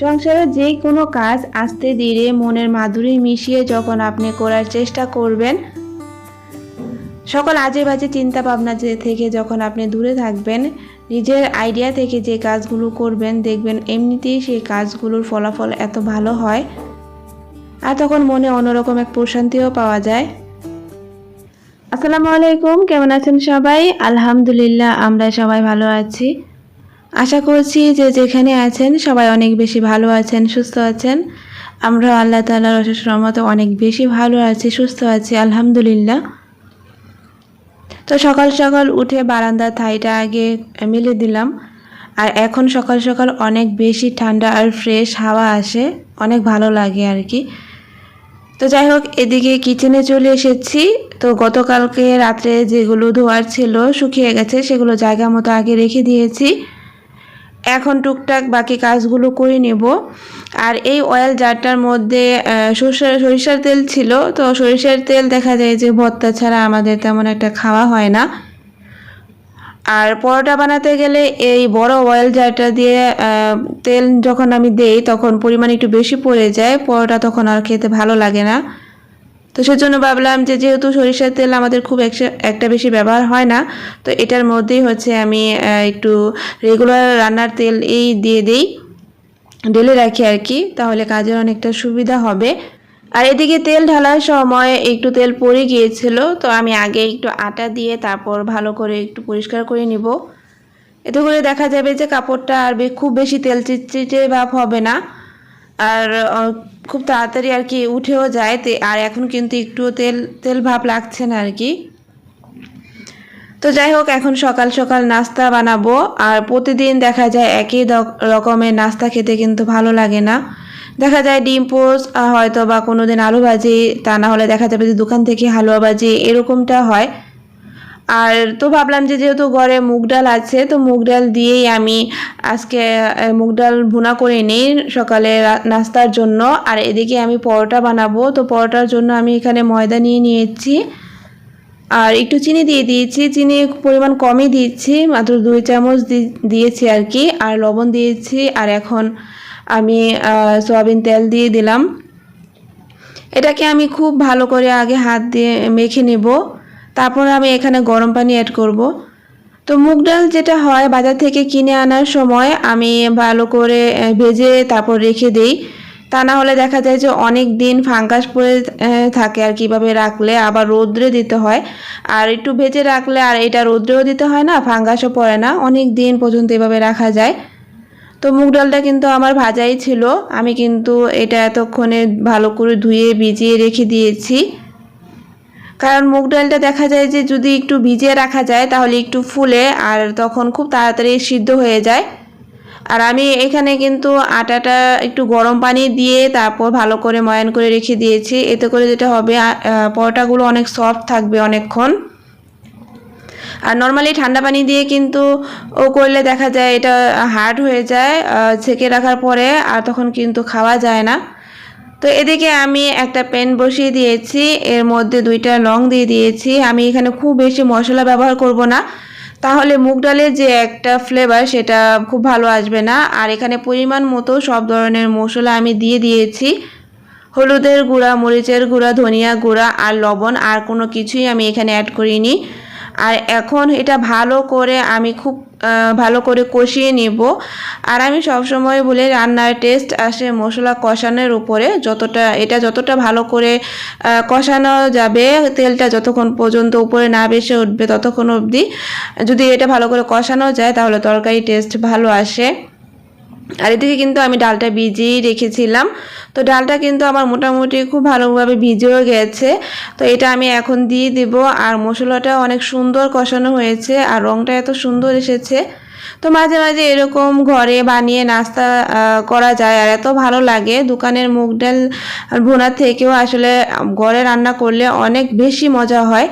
সংসারের যে কোনো কাজ আস্তে ধীরে মনের মাধুরী মিশিয়ে যখন আপনি করার চেষ্টা করবেন, সকল আজে বাজে চিন্তা ভাবনা যে- থেকে যখন আপনি দূরে থাকবেন, নিজের আইডিয়া থেকে যে কাজগুলো করবেন, দেখবেন এমনিতেই সেই কাজগুলোর ফলাফল এত ভালো হয়। আর তখন মনে অন্যরকম এক প্রশান্তিও পাওয়া যায়। আসসালামু আলাইকুম, কেমন আছেন সবাই? আলহামদুলিল্লাহ, আমরা সবাই ভালো আছি। আশা করছি যে যেখানে আছেন সবাই অনেক বেশি ভালো আছেন, সুস্থ আছেন। আমরা আল্লাহ তালার অশেষ রহমতে অনেক বেশি ভালো আছি, সুস্থ আছি, আলহামদুলিল্লাহ। তো সকাল সকাল উঠে বারান্দার থাইটা আগে মেলে দিলাম। আর এখন সকাল সকাল অনেক বেশি ঠান্ডা আর ফ্রেশ হাওয়া আসে, অনেক ভালো লাগে আর কি। তো যাই হোক, এদিকে কিচেনে চলে এসেছি। তো গতকালকে রাত্রে যেগুলো ধোয়ার ছিল শুকিয়ে গেছে, সেগুলো জায়গা মতো আগে রেখে দিয়েছি। এখন টুকটাক বাকি কাজগুলো করে নেব। আর এই অয়েল জারটার মধ্যে সরিষার তেল ছিল। তো সরিষার তেল দেখা যায় যে ভর্তা ছাড়া আমাদের তেমন একটা খাওয়া হয় না। আর পরোটা বানাতে গেলে এই বড় অয়েল জারটা দিয়ে তেল যখন আমি দেই তখন পরিমাণ একটু বেশি পড়ে যায়। পরোটা তখন আর খেতে ভালো লাগে না। তো সেজন্য ভাবলাম যে যেহেতু সরিষার তেল আমাদের খুব একটা- বেশি ব্যবহার হয় না, তো এটার মধ্যেই হচ্ছে আমি একটু রেগুলার রান্নার তেল এই দিয়ে দিই। ঢেলে রাখি আর কি, তাহলে কাজের অনেকটা সুবিধা হবে। আর এদিকে তেল ঢালার সময় একটু তেল পড়ে গিয়েছিল, তো আমি আগে একটু আটা দিয়ে তারপর ভালো করে একটু পরিষ্কার করে নিব। এতে করে দেখা যাবে যে কাপড়টা আর খুব বেশি তেল চিটচিটে ভাব হবে না। আর খুব তাড়াতাড়ি আর কি উঠেও যায় আর এখন কিন্তু একটু তেল তেল ভাব লাগছে না আর কি। তো যাই হোক, এখন সকাল সকাল নাস্তা বানাবো, আর প্রতিদিন দেখা যায় একই রকমের নাস্তা খেতে কিন্তু ভালো লাগে না। দেখা যায় ডিম পোস হয়তো বা কোনো দিন আলু ভাজি, তা না হলে দেখা যাবে যে দোকান থেকে হালুয়া ভাজি, এরকমটা হয়। আর তো ভাবলাম যে যেহেতু ঘরে মুগ ডাল আছে, তো মুগ ডাল দিয়েই আমি আজকে মুগ ডাল ভুনা করে নিই সকালে নাস্তার জন্য। আর এদিকে আমি পরোটা বানাবো, তো পরোটার জন্য আমি এখানে ময়দা নিয়ে নিয়েছি। আর একটু চিনি দিয়ে দিয়েছি, চিনি পরিমাণ কমই দিয়েছি, মাত্র দুই চামচ দিয়েছি আর কি। আর লবণ দিয়েছি, আর এখন আমি সয়াবিন তেল দিয়ে দিলাম। এটাকে আমি খুব ভালো করে আগে হাত দিয়ে মেখে নেব। তারপর আমি এখানে গরম পানি অ্যাড করব। তো মুগ ডাল যেটা হয় বাজার থেকে কিনে আনার সময় আমি ভালো করে ভেজে তারপর রেখে দেই। তা না হলে দেখা যায় যে অনেক দিন ফাঙ্গাস পড়ে থাকে আর কীভাবে রাখলে, আবার রোদ্রে দিতে হয়। আর একটু ভেজে রাখলে, আর এটা রোদ্রেও দিতে হয় না ফাঙ্গাসও পড়ে না। অনেক দিন পর্যন্ত এভাবে রাখা যায়। তো মুগ ডালটা কিন্তু আমার ভাজাই ছিল। আমি কিন্তু এটা এতক্ষণে ভালো করে ধুয়ে ভিজিয়ে রেখে দিয়েছি। কারণ মুগ ডালটা দেখা যায় যে যদি একটু ভিজিয়ে রাখা যায়, তাহলে একটু ফুলে আর তখন খুব তাড়াতাড়ি সিদ্ধ হয়ে যায়। আর আমি এখানে কিন্তু আটাটা একটু গরম পানি দিয়ে তারপর ভালো করে ময়ান করে রেখে দিয়েছি। এতে করে যেটা হবে পরোটাগুলো অনেক সফট থাকবে অনেকক্ষণ। আর নর্মালি ঠান্ডা পানি দিয়ে কিন্তু ও করলে দেখা যায় এটা হার্ড হয়ে যায় ছেঁকে রাখার পরে আর তখন কিন্তু খাওয়া যায় না। তো এদিকে আমি একটা প্যান বসিয়ে দিয়েছি, এর মধ্যে দুইটা লং দিয়ে দিয়েছি। আমি এখানে খুব বেশি মশলা ব্যবহার করব না। তাহলে মুগ ডালের যে একটা ফ্লেভার সেটা খুব ভালো আসবে না। আর এখানে পরিমাণ মতো সব ধরনের মশলা আমি দিয়ে দিয়েছি। হলুদের গুঁড়া, মরিচের গুঁড়া, ধনিয়া গুঁড়া আর লবণ আর কোনো কিছুই আমি এখানে অ্যাড করিনি। আর এখন এটা ভালো করে আমি খুব ভালো করে কষিয়ে নেব। আর আমি সবসময় বলে রান্নার টেস্ট আসে মশলা কষানোর উপরে। যতটা, এটা যতটা ভালো করে কষানো যাবে, তেলটা যতক্ষণ পর্যন্ত উপরে না বেসে উঠবে ততক্ষণ অবধি যদি এটা ভালো করে কষানো যায় তাহলে তরকারি টেস্ট ভালো আসে। আর এদিকে কিন্তু আমি ডালটা ভিজিয়েই রেখেছিলাম। তো ডালটা কিন্তু আমার মোটামুটি খুব ভালোভাবে ভিজেও গেছে। তো এটা আমি এখন দিয়ে দেব। আর মশলাটা অনেক সুন্দর কষানো হয়েছে আর রঙটা এত সুন্দর এসেছে। তো মাঝে মাঝে এরকম ঘরে বানিয়ে নাস্তা করা যায় আর এত ভালো লাগে। দোকানের মুগ ডাল ভুনার থেকেও আসলে ঘরে রান্না করলে অনেক বেশি মজা হয়।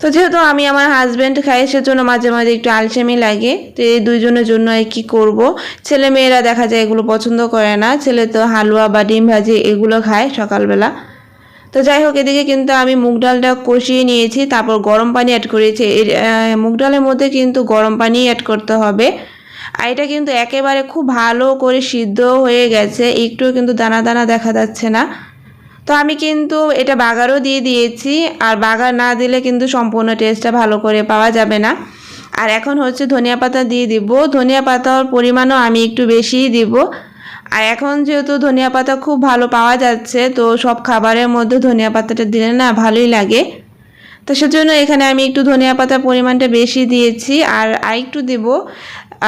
তো যেহেতু আমি আমার হাজব্যান্ড খাই, সেজন্য মাঝে মাঝে একটু আলসেমি লাগে। তো এই দুইজনের জন্য আর কি করব। ছেলে মেয়েরা দেখা যায় এগুলো পছন্দ করে না। ছেলে তো হালুয়া বা ডিম ভাজি এগুলো খায় সকালবেলা। তো যাই হোক, এদিকে কিন্তু আমি মুগ ডালটা কষিয়ে নিয়েছি, তারপর গরম পানি অ্যাড করেছি। মুগ ডালের মধ্যে কিন্তু গরম পানি অ্যাড করতে হবে। আর এটা কিন্তু একেবারে খুব ভালো করে সিদ্ধ হয়ে গেছে। একটুও কিন্তু দানা দানা দেখা যাচ্ছে না। তো আমি কিন্তু এটা বাগারও দিয়ে দিয়েছি। আর বাগার না দিলে কিন্তু সম্পূর্ণ টেস্টটা ভালো করে পাওয়া যাবে না। আর এখন হচ্ছে ধনিয়া পাতা দিয়ে দিব। ধনিয়া পাতার পরিমাণও আমি একটু বেশিই দিব। আর এখন যেহেতু ধনিয়া পাতা খুব ভালো পাওয়া যাচ্ছে, তো সব খাবারের মধ্যে ধনিয়া পাতাটা দিলে না ভালোই লাগে। তো সেজন্য এখানে আমি একটু ধনিয়া পাতার পরিমাণটা বেশি দিয়েছি। আর আরেকটু দেব।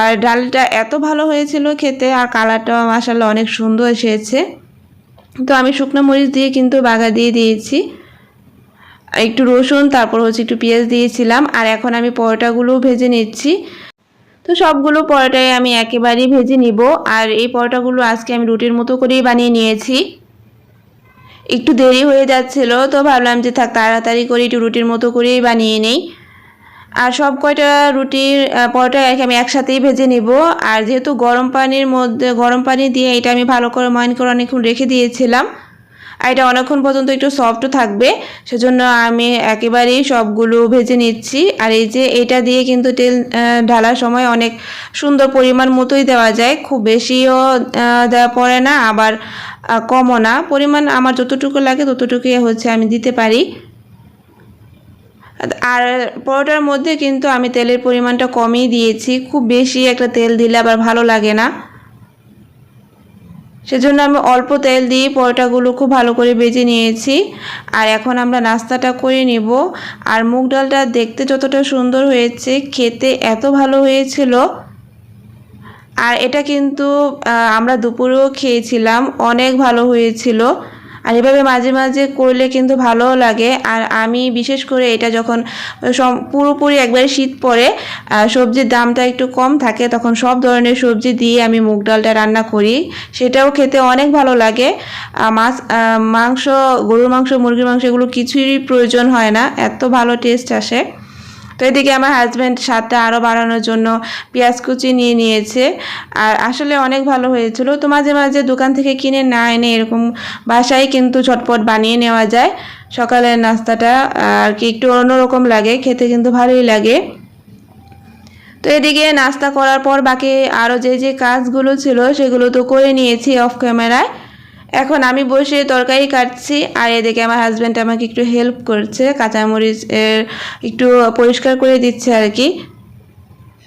আর ডালটা এত ভালো হয়েছিল খেতে, আর কালারটাও মাসাল্লাহ অনেক সুন্দর এসেছে। তো আমি শুকনো মরিচ দিয়ে কিন্তু বাগা দিয়ে দিয়েছি। একটু রসুন, তারপর হচ্ছে একটু পেঁয়াজ দিয়েছিলাম, আর এখন আমি পরোটাগুলো ভেজে নিচ্ছি। তো সবগুলো পরোটাই আমি একেবারেই ভেজে নিব, আর এই পরোটাগুলো আজকে আমি রুটির মতো করেই বানিয়ে নিয়েছি। একটু দেরি হয়ে যাচ্ছিল, তো ভাবলাম যে থাক, তাড়াতাড়ি করে একটু রুটির মতো করেই বানিয়ে নেই। আর সব কয়টা রুটির পরোটা আমি একসাথেই ভেজে নিব। আর যেহেতু গরম পানির মধ্যে, গরম পানি দিয়ে এটা আমি ভালো করে ময়ন করে অনেকক্ষণ রেখে দিয়েছিলাম, আর এটা অনেকক্ষণ পর্যন্ত একটু সফট থাকবে, সেজন্য আমি একেবারেই সবগুলো ভেজে নিচ্ছি। আর এই যে এটা দিয়ে কিন্তু তেল ঢালার সময় অনেক সুন্দর পরিমাণ মতোই দেওয়া যায়। খুব বেশিও দেওয়া পড়ে না, আবার কমও না। পরিমাণ আমার যতটুকু লাগে ততটুকুই হচ্ছে আমি দিতে পারি। আর পরোটার মধ্যে কিন্তু আমি তেলের পরিমাণটা কমই দিয়েছি। খুব বেশি একটা তেল দিলে আবার ভালো লাগে না। সেজন্য আমি অল্প তেল দিয়ে পরোটাগুলো খুব ভালো করে বেজে নিয়েছি। আর এখন আমরা নাস্তাটা করে নিব। আর মুগ ডালটা দেখতে যতটা সুন্দর হয়েছে, খেতে এত ভালো হয়েছিল। আর এটা কিন্তু আমরা দুপুরেও খেয়েছিলাম, অনেক ভালো হয়েছিল। আর এভাবে মাঝে মাঝে করলে কিন্তু ভালোও লাগে। আর আমি বিশেষ করে এটা যখন পুরোপুরি একবারে শীত আহ, সবজির দামটা একটু কম থাকে তখন সব ধরনের সবজি দিয়ে আমি মুগ ডালটা রান্না করি। সেটাও খেতে অনেক ভালো লাগে। মাছ মাংস গরুর মাংস মুরগির মাংস এগুলো কিছুই প্রয়োজন হয় না এত ভালো টেস্ট আসে। তো এদিকে আমার হাজব্যান্ড স্বাদটা আরও বাড়ানোর জন্য পেঁয়াজ কুচি নিয়ে নিয়েছে। আর আসলে অনেক ভালো হয়েছিল। তো মাঝে মাঝে দোকান থেকে কিনে না এনে এরকম বাসায় কিন্তু চটপট বানিয়ে নেওয়া যায়। সকালের নাস্তাটা আর কি একটু অন্যরকম লাগে, খেতে কিন্তু ভালোই লাগে। তো এদিকে নাস্তা করার পর বাকি আরও যে যে কাজগুলো ছিল সেগুলো তো করে নিয়েছি অফ ক্যামেরায় এখন আমি বসে তরকারি কাটছি আর এদিকে আমার হাজব্যান্ড আমাকে একটু হেল্প করছে, কাঁচামরিচ এর একটু পরিষ্কার করে দিচ্ছে আর কি।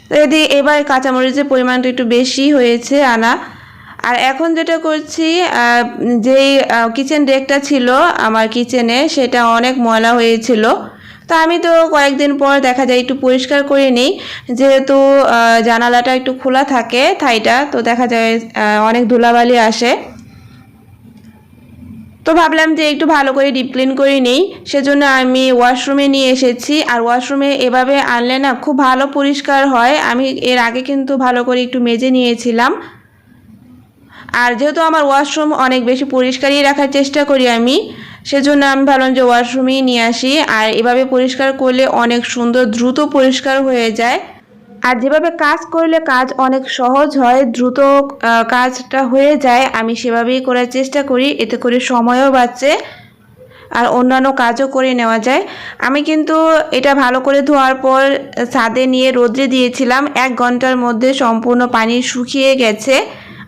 তো এদিকে এবার কাঁচামরিচের পরিমাণটা একটু বেশি হয়েছে আনা। আর এখন যেটা করছি যেই কিচেন ডেকটা ছিল আমার কিচেনে সেটা অনেক ময়লা হয়েছিল। তো আমি তো কয়েকদিন পর দেখা যায় একটু পরিষ্কার করে নিই। যেহেতু জানালাটা একটু খোলা থাকে থাইটা তো দেখা যায় অনেক ধুলাবালি আসে। তো ভাবলাম যে একটু ভালো করে ডিপ ক্লিন করে নিই, সেজন্য আমি ওয়াশরুমে নিয়ে এসেছি। আর ওয়াশরুমে এভাবে আনলে না খুব ভালো পরিষ্কার হয়। আমি এর আগে কিন্তু ভালো করে একটু মেজে নিয়েছিলাম। আর যেহেতু আমার ওয়াশরুম অনেক বেশি পরিষ্কারই রাখার চেষ্টা করি আমি, সেজন্য আমি ভাবলাম যে ওয়াশরুমেই নিয়ে আসি। আর এভাবে পরিষ্কার করলে অনেক সুন্দর, দ্রুত পরিষ্কার হয়ে যায়। আর যেভাবে কাজ করলে কাজ অনেক সহজ হয়, দ্রুত কাজটা হয়ে যায়, আমি সেভাবেই করার চেষ্টা করি। এতে করে সময়ও বাঁচে আর অন্যান্য কাজও করে নেওয়া যায়। আমি কিন্তু এটা ভালো করে ধোয়ার পর ছাদে নিয়ে রোদ্রে দিয়েছিলাম। এক ঘণ্টার মধ্যে সম্পূর্ণ পানি শুকিয়ে গেছে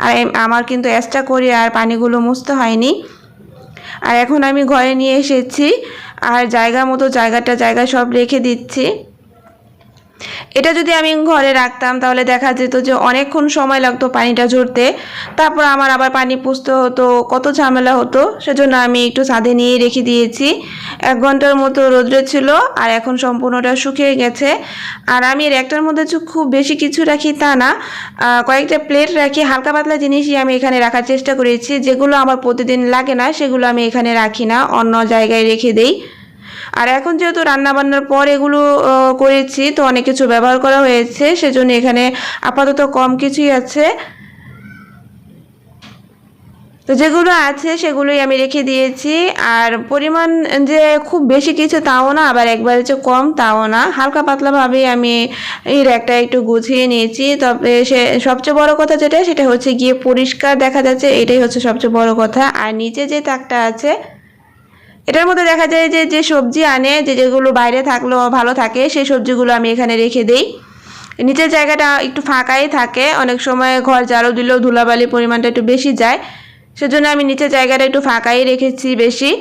আর আমার কিন্তু এক্সট্রা করে আর পানিগুলো মুছতে হয়নি। আর এখন আমি ঘরে নিয়ে এসেছি আর জায়গা মতো জায়গাটা জায়গা সব রেখে দিচ্ছি। এটা যদি আমি ঘরে রাখতাম, তাহলে দেখা যেত যে অনেকক্ষণ সময় লাগতো পানিটা ঝরতে। তারপর আমার আবার পানি পুষতে হতো, কত ঝামেলা হতো, সেজন্য আমি একটু ছাদে নিয়ে রেখে দিয়েছি। এক ঘণ্টার মতো রোদ্রে ছিল, আর এখন সম্পূর্ণটা শুকিয়ে গেছে। আর আমি এর একটার মধ্যে খুব বেশি কিছু রাখি তা না। কয়েকটা প্লেট রাখি, হালকা পাতলা জিনিসই আমি এখানে রাখার চেষ্টা করেছি। যেগুলো আমার প্রতিদিন লাগে না, সেগুলো আমি এখানে রাখি না, অন্য জায়গায় রেখে দেই। আর এখন যেহেতু রান্না বান্নার পর এগুলো করেছি, তো অনেক কিছু ব্যবহার করা হয়েছে, সেজন্য এখানে আপাতত কম কিছুই আছে। তো যেগুলো আছে সেগুলোই আমি রেখে দিয়েছি, আর পরিমাণ যে খুব বেশি কিছু তাও না, আবার একবার যে কম তাও না। হালকা পাতলাভাবেই আমি এই র্যাকটা একটু গুছিয়ে নিয়েছি, তবে সে সবচেয়ে বড় কথা যেটা, সেটা হচ্ছে গিয়ে পরিষ্কার দেখা যাচ্ছে, এটাই হচ্ছে সবচেয়ে বড় কথা। আর নিচে যে তাকটা আছে এটার মধ্যে দেখা যায় যে যে সবজি আনে, যে যেগুলো বাইরে থাকলেও ভালো থাকে, সেই সবজিগুলো আমি এখানে রেখে দেই। নিচের জায়গাটা একটু ফাঁকাই থাকে। অনেক সময় ঘর ঝাড়ু দিলেও ধুলাবালির পরিমাণটা একটু বেশি যায়। সেজন্য আমি নিচের জায়গাটা একটু ফাঁকাই রেখেছি বেশি।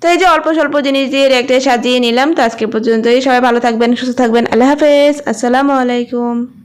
তো এই যে অল্প স্বল্প জিনিস দিয়ে রেখে সাজিয়ে নিলাম। তো আজকে পর্যন্তই। সবাই ভালো থাকবেন, সুস্থ থাকবেন। আল্লাহ হাফেজ। আসসালামু আলাইকুম।